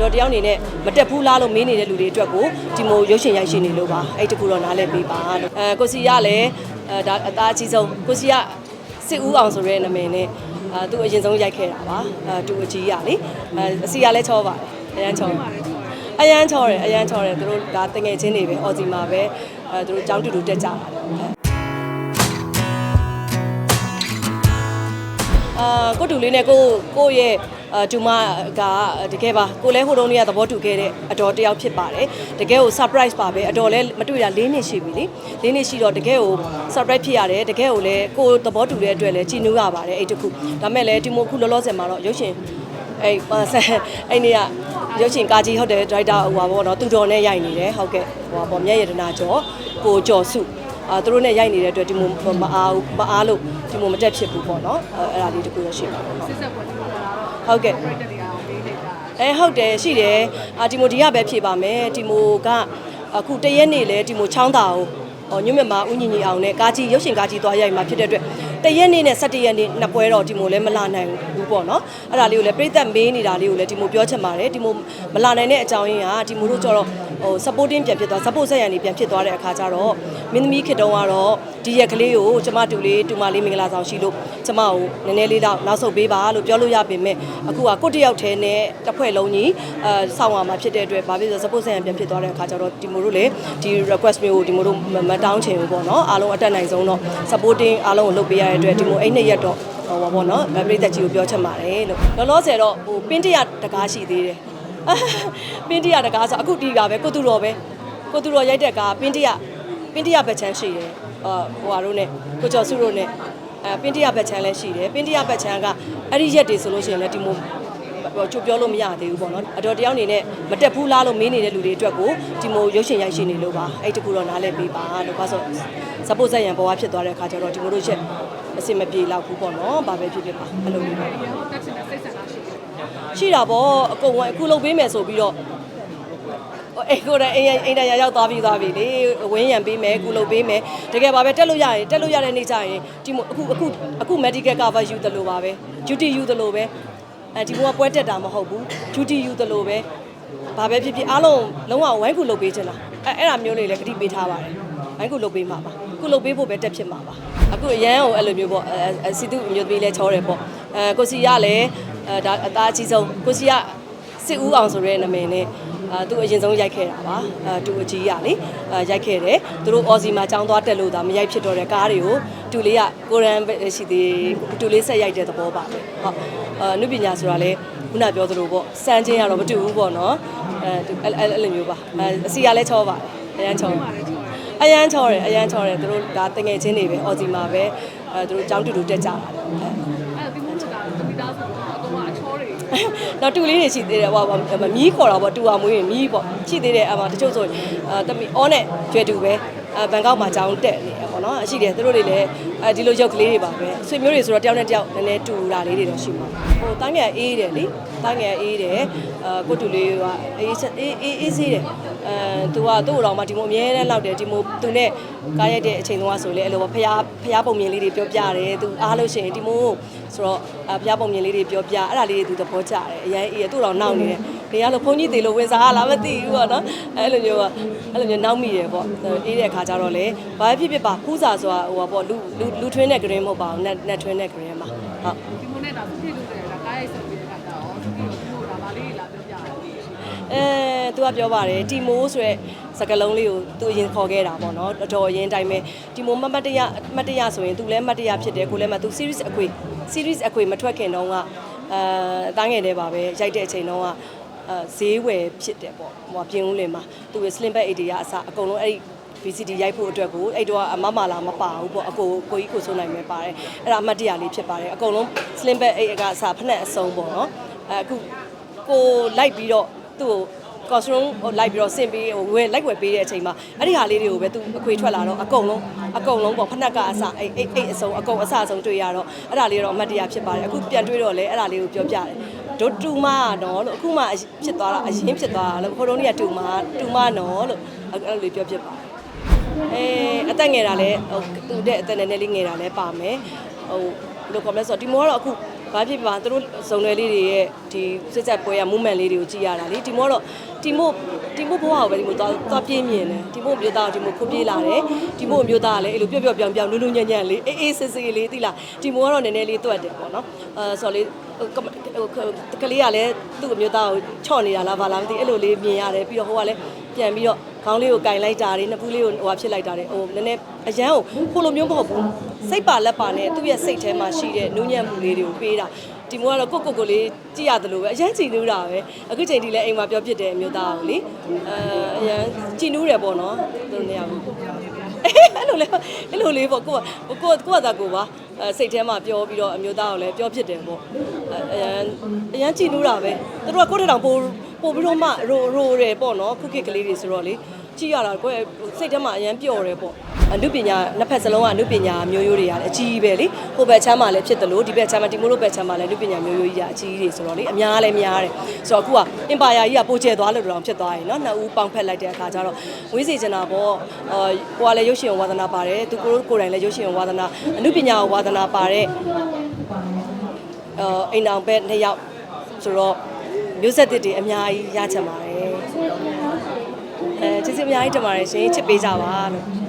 တော်တယောက်အနေနဲ့မတက်ဘူးလားလို့မေးနေတဲ့လူတွေအတွက်ကိုဒီမိုရုပ်ရှင်ရိုက်ရှင်နေလို့ပါအဲ့တကူတော့နားလည်ပေးပါလို့အဲကိုစီကလည်းအဲဒါအသားအကြီးဆုံးကိုစီကစစ်ဦးအောင်ဆိုတဲ့နာမည်နဲ့အဲသူအရင်ဆုံးရိုက်ခဲ့တာပါအဲသူအကြီးရလေအဲအစီကလည်းချောပါတယ်အရန်ချောအရန်ချောတယ်အရန်ချောတယ်သူတို့ဒါတငယ်ချင်းတွေပဲအော်စီမှာပဲအဲသူတို့ចောင်းတူတူတက်ကြတာအာကိုတူလေးနဲ့ကိုကိုရဲ့အာ ဒူမာကတကယ်ပါကိုလဲဟိုတုန်းကသဘောတူခဲ့တဲ့အတော်တယောက်ဖြစ်ပါတယ်တကယ်ကို surprise ပါပဲအတော်လဲမတွေ့တာ၄နှစ်ရှိပြီလေ၄နှစ်ရှိတော့တကယ်ကို surprise ဖြစ်ရတယ်တကယ်ကိုလဲကိုသဘောတူတဲ့အတွက်လဲကြည်နူးရပါတယ်အဲ့တခုဒါမဲ့လဲဒီမိုခုလောလောဆယ်မှာတော့ရုပ်ရှင်အဲ့ဆန်အဲ့နေ့ကရုပ်ရှင်ကာကြီးဟုတ်တယ်ဒရိုက်တာဟိုပါဘောနော်သူတော်နဲ့ရိုက်နေတယ်ဟုတ်ကဲ့ဟိုပါဘောမြတ်ရတနာကျော်ကိုကျော်စုအာသူတို့နဲ့ရိုက်နေတဲ့အတွက်ဒီမိုမအားဘူးမအားလို့ဒီမိုမတက်ဖြစ်ဘူးပေါ့နော်အဲ့အဲ့ဒါလေးတခုရရှိပါတော့ဟုတ်စစ်ဆက်ပေါ်ဒီမှာလာတော့ ဟုတ်ကဲ့ပြိတ္တတွေကပေးနေတာအဲဟုတ်တယ်ရှိတယ်အာတီမိုဒီကပဲဖြေပါမယ်တီမိုကအခုတရက်နေ့လဲတီမိုချောင်းတာကိုဟောညမြမဦးညီညီအောင်နဲ့ကာကြီးရုပ်ရှင်ကာကြီးသွားရိုက်မှာဖြစ်တဲ့အတွက်တရက်နေ့နဲ့17ရက်နေ့နှစ်ပွဲတော့တီမိုလည်းမလာနိုင်ဘူးပေါ့နော်အဲ့ဒါလေးကိုလည်းပြိသက်မေးနေတာလေးကိုလည်းတီမိုပြောချင်ပါတယ်တီမိုမလာနိုင်တဲ့အကြောင်းရင်းကတီမိုတို့ကျတော့ ဟို supporting ပြန်ဖြစ်သွား support ဆက်ရံနေပြန်ဖြစ်သွားတဲ့အခါကျတော့မင်းသမီးခေတ္တုံးကတော့ဒီရက်ကလေးကိုကျမတူလေးတူမလေးမင်္ဂလာဆောင်ရှိလို့ကျမကိုနည်းနည်းလေးတော့နောက်ဆုတ်ပေးပါလို့ပြောလို့ရပေမဲ့အခုကကိုယ့်တယောက်တည်းနဲ့တစ်ဖွဲ့လုံးကြီးအဲဆောင်းရမှာဖြစ်တဲ့အတွက်ဘာဖြစ်လို့ support ဆက်ရံပြန်ဖြစ်သွားတဲ့အခါကျတော့ဒီမိုတို့လေဒီ request မျိုးကိုဒီမိုတို့မတောင်းချင်ဘူးပေါ့နော်အားလုံးအတက်နိုင်ဆုံးတော့ supporting အားလုံးကိုလုပ်ပေးရတဲ့အတွက်ဒီမိုအဲ့နှစ်ရက်တော့ဟောပါပေါ့နော်ပြည်သက်ကြီးကိုပြောချင်ပါတယ်လို့လောလောဆယ်တော့ဟိုပင်းတရတကားရှိသေးတယ် ပင်းတရတကားဆိုအခုတီးတာပဲကိုသူတော်ပဲကိုသူတော်ရိုက်တဲ့ကားပင်းတရပင်းတရဘက်ချမ်းရှိတယ်အာဟိုဟာတို့ ਨੇ ကိုကျော်စုတို့ ਨੇ အဲပင်းတရဘက်ချမ်းလည်းရှိတယ်ပင်းတရဘက်ချမ်းကအဲ့ဒီရက်တွေဆိုလို့ရှိရင်လည်းဒီမိုဟိုချုပ်ပြောလို့မရသေးဘူးပေါ့နော်အတော်တယောက်အနေနဲ့မတက်ဘူးလားလို့မေးနေတဲ့လူတွေအတွက်ကိုဒီမိုရုပ်ရှင်ရိုက်ရှင်နေလို့ပါအဲ့တကူတော့နားလည်ပေးပါလို့ပါဆို support ဆက်ရန်ပေါ်ဝါဖြစ်သွားတဲ့အခါကျတော့ဒီမိုတို့ရက်အစင်မပြေတော့ဘူးပေါ့နော်ဘာပဲဖြစ်ဖြစ်ပါအဲ့လိုမျိုးပဲဒီရောတက်ချင်တဲ့စိတ်ဆန္ဒရှိတယ် ရှိတာပေါ့အကုန်ဝင်အခုလုပ်ပေးမယ်ဆိုပြီးတော့ဟိုအိမ်ကိုယ်တိုင်အိမ်အိမ်တိုင်ရောက်သွားပြီးသွားပြီလေဝင်းရံပေးမယ်အခုလုပ်ပေးမယ်တကယ်ပါပဲတက်လို့ရရင်တက်လို့ရတဲ့နေ့ကျရင်ဒီမိုအခုအခုအခု medical cover ယူတယ်လို့ပါပဲ duty ယူတယ်လို့ပဲအဲဒီမိုကပွဲတက်တာမဟုတ်ဘူး duty ယူတယ်လို့ပဲဘာပဲဖြစ်ဖြစ်အားလုံးလုံးဝဝိုင်းခုလုပ်ပေးချင်တာအဲအဲ့ဒါမျိုးလေးလည်းဂတိပေးထားပါတယ်ဝိုင်းခုလုပ်ပေးမှာပါအခုလုပ်ပေးဖို့ပဲတက်ဖြစ်မှာပါအခုအရန်ကိုအဲ့လိုမျိုးပေါ့အဲစီတုအမျိုးသမီးလဲချောတယ်ပေါ့အဲကိုစီကလည်းအဲ ဒါအသားအကြီးဆုံးကိုစီကစစ်ဦးအောင်ဆိုတဲ့နာမည်နဲ့အာသူအရင်ဆုံးရိုက်ခဲ့တာပါအာသူအကြီးရလေအာရိုက်ခဲ့တယ်သူတို့အော်စီမှာចောင်းသွားတက်လို့ဒါမရိုက်ဖြစ်တော့တဲ့ကားတွေကိုတူလေးကကိုရန်ရှိသေးတူလေးဆက်ရိုက်တဲ့သဘောပါပဲဟုတ်အာနုပညာဆိုတာလေခုနပြောသလိုပေါ့စမ်းချင်းကတော့မတူဘူးပေါ့နော်အဲအဲ့အဲ့လိုမျိုးပါအဲအစီကလည်းချောပါတယ်အရန်ချောအရန်ချောတယ်အရန်ချောတယ်သူတို့ဒါတငယ်ချင်းတွေပဲအော်စီမှာပဲအဲသူတို့ចောင်းတူတူတက်ကြတာ အဲ့ဒီမို့ချတာတမိသားစုကအကောင် အချောတွေတော့တူလေးတွေရှိသေးတယ်ဟိုမမီးခေါ်တာပေါ့တူအောင်မွေးရင်မီးပေါ့ရှိသေးတယ်အမတချို့ဆိုအဲတမီအောနဲ့ကျွဲတူပဲအဲဘန်ကောက်မှာကြောင်းတက်နေတယ် ပေါ့နော်အရှိတယ်သူတို့တွေလည်းအဲဒီလိုရုပ်ကလေးတွေပါပဲဆွေမျိုးတွေဆိုတော့တယောက်နဲ့တယောက်နည်းနည်းတူတာလေးတွေတော့ရှိမှာဟိုတိုင်းငယ်အေးတယ်လေတိုင်းငယ်အေးတယ်အဲကိုတူလေးကအေးအေးအေးအေးစေးတယ်အဲသူကသူ့တော်မှဒီမိုအမြဲတမ်းလောက်တယ်ဒီမိုသူနဲ့ကားရိုက်တဲ့အချိန်တုန်းကဆိုလေအဲ့လိုဖျားဖျားပုံမြင်လေးတွေပြောပြတယ်သူအားလို့ရှိရင်ဒီမိုဆိုတော့ဖျားပုံမြင်လေးတွေပြောပြအဲ့ဒါလေးတွေသူသဘောကျတယ်အရင်အေးသူ့တော်နောက်နေတယ် နေရလို့ဘုန်းကြီးတေလို့ဝင်စားလားမသိဘူးပေါ့နော်အဲ့လိုမျိုးကအဲ့လိုမျိုးနောက်မိတယ်ပေါ့အေးတဲ့အခါကျတော့လေဘာဖြစ်ဖြစ်ပါဖူးစာဆိုတာဟိုပေါ့လူလူလူထွင်းတဲ့ green မဟုတ်ပါဘူး net net ထွင်းတဲ့ green ပါဟုတ်ဒီမို့နဲ့ဒါသူဖြစ်လို့တယ်ဒါကားရိုက်ဆက်ပြီးတဲ့ခါကျတော့ဒီလိုဒီလိုဒါပါလေးလာပြောပြတယ်အဲသူကပြောပါတယ်တီမိုးဆိုရက်စကလုံးလေးကိုသူအရင်ခေါ်ခဲ့တာပေါ့နော်အတော်အရင်တိုင်းပဲတီမိုးမမတ်တရမတ်တရဆိုရင်သူလည်းမတ်တရဖြစ်တယ်ကိုလည်းမသူ series အခွေ series အခွေမထွက်ခင်တုန်းကအဲအသားငယ်တဲ့ပါပဲရိုက်တဲ့အချိန်တုန်းက အဲဈေးဝယ်ဖြစ်တယ်ပေါ့ဟိုပြင်ဦးလင်မှာသူ slim bag 80ကအစအကုန်လုံးအဲ့ဒီ VCD ရိုက်ဖို့အတွက်ကိုအဲ့တော့အမမလာမပါဘူးပေါ့အကိုကိုကြီးကိုစိုးနိုင်မယ်ပါတယ်အဲ့ဒါအမှတ်တရလေးဖြစ်ပါတယ်အကုန်လုံး slim bag 8ကအစဖက်နဲ့အစုံပေါ့နော်အဲအခုကိုလိုက်ပြီးတော့သူ့ကို costume ဟိုလိုက်ပြီးတော့ဆင်ပြီးဟိုဝယ်လိုက်ဝယ်ပေးတဲ့အချိန်မှာအဲ့ဒီဟာလေးတွေကိုပဲသူအခွေထွက်လာတော့အကုန်လုံးအကုန်လုံးပေါ့ဖက်နှက်ကအစအဲ့အဲ့အဲ့အစုံအကုန်အစအစုံတွေ့ရတော့အဲ့ဒါလေးတော့အမှတ်တရဖြစ်ပါတယ်အခုပြန်တွေ့တော့လေအဲ့ဒါလေးကိုပြောပြတယ် ဒိုတူမနော်လို့အခုမှဖြစ်သွားတာအရင်ဖြစ်သွားတာလို့ခိုးတုံးကြီးကတူမတူမနော်လို့အဲ့လိုလေးပြောဖြစ်ပါတယ်အဲအသက်ငယ်တာလဲဟိုသူတဲ့အသက်နည်းနည်းလေးငယ်တာလဲပါမယ်ဟိုဘယ်လိုခေါ်မလဲဆိုတော့ဒီမောကတော့အခု ဘာဖြစ်ပါသူတို့စုံတယ်လေးတွေရဲ့ဒီစစ်ဆက်ပွဲရ movement လေးတွေကိုကြည့်ရတာလေဒီမို့တော့ဒီမို့ဒီမို့ဘဝကိုပဲဒီမို့သွားသွားပြင်းမြင်တယ်ဒီမို့မျိုးသားကိုဒီမို့ခုပြေးလာတယ်ဒီမို့မျိုးသားကလည်းအဲ့လိုပျော့ပျော့ပြောင်ပြောင်နူးနူးညံ့ညံ့လေးအေးအေးဆေးဆေးလေးသိလားဒီမို့ကတော့နည်းနည်းလေးတွက်တယ်ပေါ့နော်အဲဆိုတော့လေကလေးကလည်းသူ့မျိုးသားကိုချော့နေတာလားဘာလားမသိအဲ့လိုလေးမြင်ရတယ်ပြီးတော့ဟိုကလည်းပြန်ပြီးတော့ခေါင်းလေးကိုကင်လိုက်တာတွေနှစ်ဖူးလေးကိုဟိုဖြစ်လိုက်တာတွေဟိုနည်းနည်းအရန်ကိုဟိုလိုမျိုးမဟုတ်ဘူး စိတ်ပါလက်ပါနဲ့သူ့ရဲ့စိတ်ထဲမှာရှိတဲ့နူးညံ့မှုလေးတွေကိုပေးတာဒီမို့ကတော့ကိုကိုကိုလေးကြည့်ရတယ်လို့ပဲအရန်ကြည်နူးတာပဲအခုချိန်ဒီလည်းအိမ်မှာပြောဖြစ်တဲ့အမျိုးသားကိုလေအဲအရန်ကြည်နူးတယ်ပေါ့နော်သူတို့နေရာကိုအဲ့လိုလေအဲ့လိုလေးပေါ့ကိုကကိုကိုကသာကိုပါအဲစိတ်ထဲမှာပြောပြီးတော့အမျိုးသားကိုလည်းပြောဖြစ်တယ်ပေါ့အဲအရန်အရန်ကြည်နူးတာပဲသူတို့ကကိုယ့်ထက်တောင်ပိုပိုပြီးတော့မှရိုရိုတယ်ပေါ့နော်ခုခေတ်ကလေးတွေဆိုတော့လေ ကြည့်ရတာကိုယ့်ရဲ့စိတ်ထဲမှာအရန်ပျော်တယ်ပေါ့အနုပညာနှစ်ဖက်စလုံးကအနုပညာမျိုးရိုးတွေရတယ်အကြီးကြီးပဲလေဟိုဘက်ချမ်းမှာလည်းဖြစ်တယ်လို့ဒီဘက်ချမ်းမှာဒီမိုးလို့ဘက်ချမ်းမှာလည်းအနုပညာမျိုးရိုးကြီးရအကြီးကြီးတွေဆိုတော့လေအများလည်းများတယ်ဆိုတော့အခုကအင်ပါယာကြီးကပိုကျဲသွားလို့တော့ဖြစ်သွားရင်နော်နှစ်ဦးပေါင်းဖက်လိုက်တဲ့အခါကျတော့ဝေးစီချင်တာပေါ့အာကိုကလည်းရုပ်ရှင်ဝါသနာပါတယ်သူကိုကိုယ်တိုင်လည်းရုပ်ရှင်ဝါသနာအနုပညာဝါသနာပါတဲ့အာအိမ်အောင်ဘက်နှစ်ယောက်ဆိုတော့မျိုးဆက်တစ်တွေအများကြီးရချင်ပါတယ် အဲကျေးဇူးအများကြီးတင်ပါတယ်ရှင်ချစ်ပေးကြပါလို့